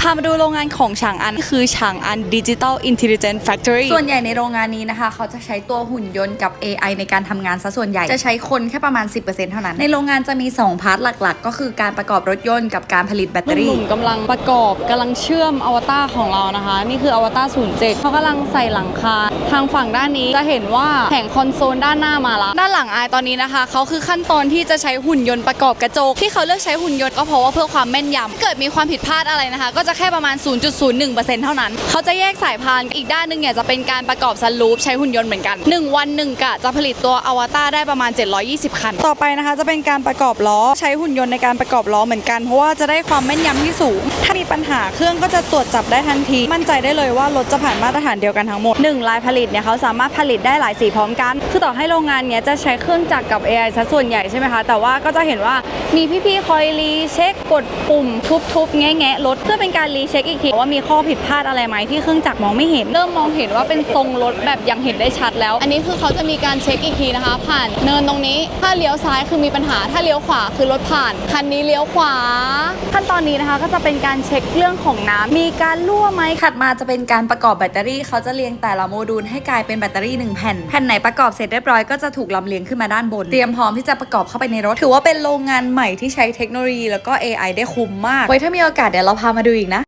พามาดูโรงงานของฉางอันคือฉางอันดิจิ t a ลอินเทลเจนต์แฟคทอรี่ส่วนใหญ่ในโรงงานนี้นะคะ เขาจะใช้ตัวหุ่นยนต์กับ AI ในการทำงานซะส่วนใหญ่ จะใช้คนแค่ประมาณ 10%เท่านั้น ในโรงงานจะมี 2 พาร์ทหลักๆ ก็คือการประกอบรถยนต์กับการผลิตแบตเตอหรี่นุ่มๆกำลังประกอบกำลังเชื่อมอวตารของเรานะคะ นี่คืออวตาร07เขากำลังใส่หลังคา ทางฝั่งด้านนี้จะเห็นว่าแผงคอนโซลด้านหน้ามาแล้วด้านหลังอายตอนนี้นะคะเขาคือขั้นตอนที่จะใช้หุ่นยนต์ประกอบกระจกที่เขาเลือกใช้หุ่นยนต์ก็เพราะว่าเพื่อความแม่นยำเกิดมีความผิดพลาดอะไรนะคะ ก็จะะแค่ประมาณ 0.01%เท่านั้น เขาจะแยกสายพานอีกด้านหนึงเนี่ยจะเป็นการประกอบสลูปใช้หุ่นยนต์เหมือนกัน 1 วัน1กะจะผลิตตัวอวตารได้ประมาณ 720 คัน ต่อไปนะคะจะเป็นการประกอบล้อใช้หุ่นยนต์ในการประกอบล้อเหมือนกันเพราะว่าจะได้ความแม่นยำที่สูง ถ้ามีปัญหาเครื่องก็จะตรวจจับได้ทันที มั่นใจได้เลยว่ารถจะผ่านมาตรฐานเดียวกันทั้งหมด1ลายผลิตเนี่ยเขาสามารถผลิตได้หลายสีพร้อมกัน คือต่อให้โรงงานเนี้ยจะใช้เครื่องจักรกับ AI ซะส่วนใหญ่ใช่ไหมคะ แต่ว่าก็จะเห็นว่ามีพี่ๆคอยรีเช็คกดปุ่มทุบๆแงะๆรถเพื่อเป็นการรีเช็คอีกทีว่ามีข้อผิดพลาดอะไรไหมที่เครื่องจักรมองไม่เห็น เริ่มมองเห็นว่าเป็นทรงรถแบบยังเห็นได้ชัดแล้ว อันนี้คือเขาจะมีการเช็คอีกทีนะคะ ผ่านเนินตรงนี้ถ้าเลี้ยวซ้ายคือมีปัญหาถ้าเลี้ยวขวาคือรถผ่านคันนี้เลี้ยวขวา ขั้นตอนนี้นะคะก็จะเป็นการเช็คเรื่องของน้ำมีการรั่วไหมถัดมาจะเป็นการประกอบแบตเตอรี่เขาจะเรียงแต่ละโมดูลให้กลายเป็นแบตเตอรี่หนึ่งแผ่นแผ่นไหนประกอบเสร็จเรียบร้อยก็จะถูกลำเลียงขึ้นมาด้านบน เตรียมพร้อมที่จะประกอบเข้าไปในรถ ถือว่าเป็นโรงงานใหม่ที่ใช้เทคโนโลยีแล้วก็ AI ได้คุ้มมากไว้ถ้ามีโอกาสเดี๋ยวเราพามาดูอีก